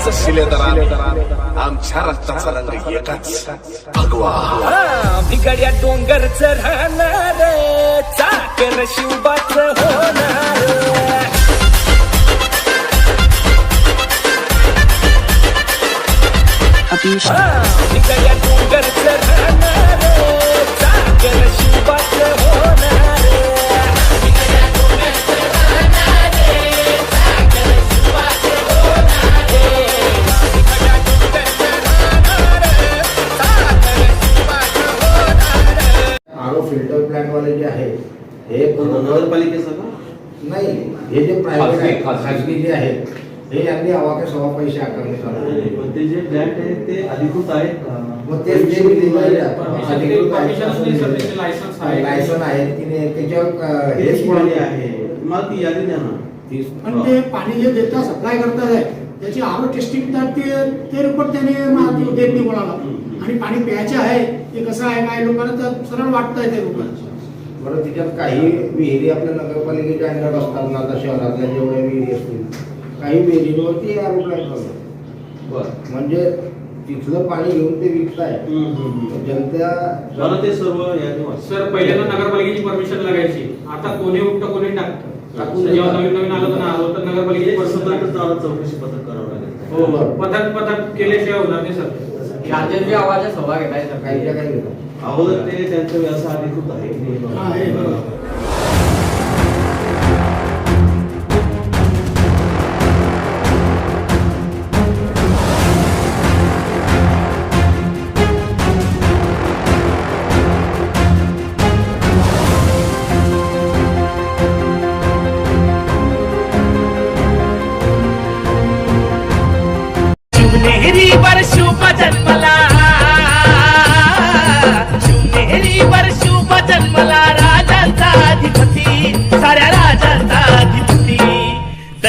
एकच शिलेदार आमच्या रक्ताचा रंग एकच. भगवा. बिगड्या डोंगरच राहणार चाकर शिवबाच होणार बिगड्या डोंगरच राहणार नगरपालिकेचं का? नाही हे जे प्रायव्हेट आहेत हे का पैसे आकारणे चालू नाही, केले. पण ते जे प्लॅन्ट आहे ते अधिकृत आहेत का? मग ते जे मी दिलेलं आहे, अधिकृत नाही. लायसन आहे. त्याच्यावर अं, हेच आहे. मला ती यादी द्या ना. तीस- पण ते पाणी जे देतात सप्लाय करताय त्याची आरो टेस्टिंग तर ते ते रिपोर्ट त्याने मा- देत नाही कोणाला. आणि पाणी प्यायचे आहे ते कसं आहे काय लोकांना तर सरळ वाटतंय ते लोकांना बरं तिच्यात काही विहिरी आपल्या नगरपालिकेच्या अंडर असतात ना आता शहरातल्या जेवढ्या विहिरी असतील. काही विहिरींवरती आरो प्लांट चालू बर. म्हणजे तिथलं पाणी घेऊन ते विकताय. जनता मला ते सर्व. सर पहिल्यांदा नगरपालिकेची परमिशन लागायची. आता कोणी उठतं कोणी टाकतं. जेव्हा. नवीन नवीन आलं ना आलं तर हे नगरपालिकेची चौकशी पथक करावं लागेल. हो बरं. पथक पथक केल्याशिवाय होणार नाही सर. राजेंद्र आवाज सभा घेताय सर काही घेतात अगोदर ते त्यांचा व्यवसाय अधिकृत आहे.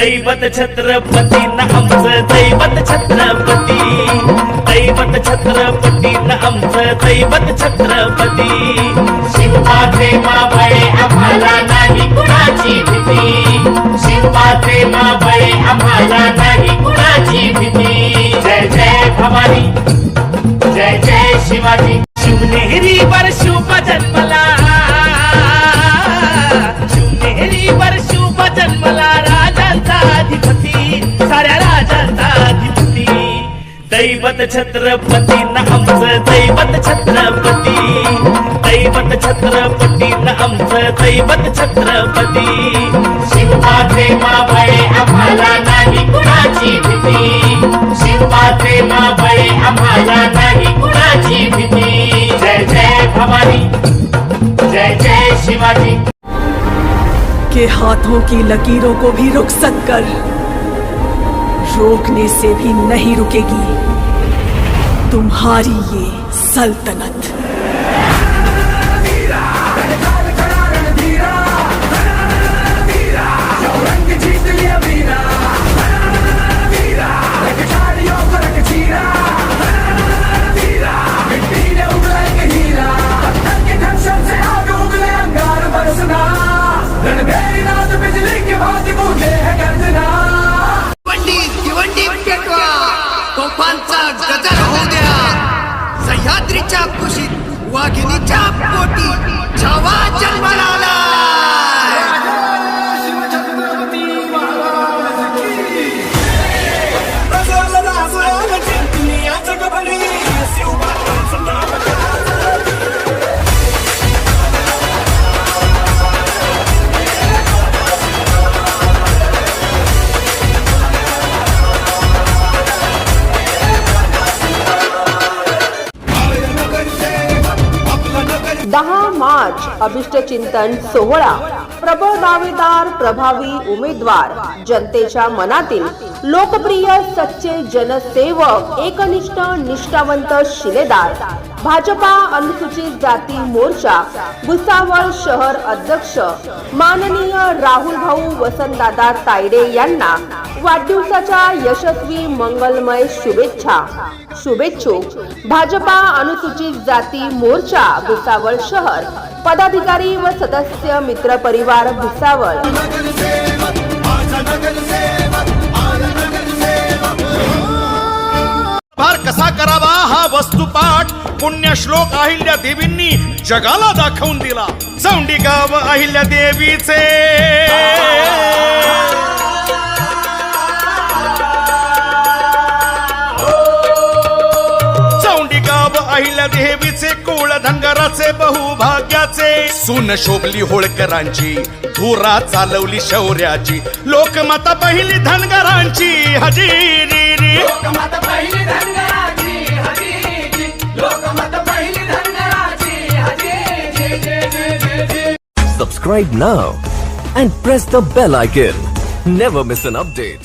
दैवत छत्रपती न आमचं दैवत छत्रपती. दैवत छत्रपती न आमचं दैवत छत्रपती. शिवबाचे माबळे आम्हाला नाही कुणाची भीती. शिवबाचे माबळे आम्हाला नाही कुणाची भीती. जय जय भवानी. दैवत छत्रपती न आमचं दैवत छत्रपती दैवत छत्रपती न आमचं दैवत छत्रपती। शिवबाचे माबळे आम्हाला नाही कुणाची भीती। शिवबाचे माबळे आम्हाला नाही कुणाची भीती। जय जय भवानी जय जय शिवाजी। के हाथों की लकीरों को भी रुखसत कर रोकने से भी नहीं रुकेगी। तुम्हारी ये सल्तनत। तोफांचा गजर होऊ द्या. सह्याद्रीच्या कुशीत वाघिणीच्या पोटी छावा जन्माला आला. दहा मार्च अभिष्ट चिंतन सोहळा. प्रबळ दावेदार प्रभावी उमेदवार. जनतेच्या मनातील लोकप्रिय सच्चे जनसेवक एकनिष्ठ निष्ठावंत शिलेदार. भाजपा अनुसूचित जाती मोर्चा भुसावळ शहर अध्यक्ष. माननीय राहुल भाऊ वसंतदादा तायडे यांना वाढदिवसाच्या यशस्वी मंगलमय शुभेच्छा. शुभेच्छुक भाजपा अनुसूचित जाती मोर्चा भुसावळ शहर. पदाधिकारी व सदस्य मित्र परिवार भुसावळ. कसा करावा हा वस्तुपाठ? पुण्य श्लोक अहिल्या देवींनी जगाला दाखवून दिला. चौंडी गाव अहिल्या देवीचे. अहिल्या देवीचे कुळ धनगराचे बहुभाग्याचे. सुन शोभली होळकरांची धुरा चालवली शौर्याची. लोकमाता पहिली धनगरांची हजेरी रे. लोकमाता पहिली धनगराची हजेरी. लोकमाता पहिली धनगराची हजेरी. Subscribe now and press the bell icon. Never miss an update.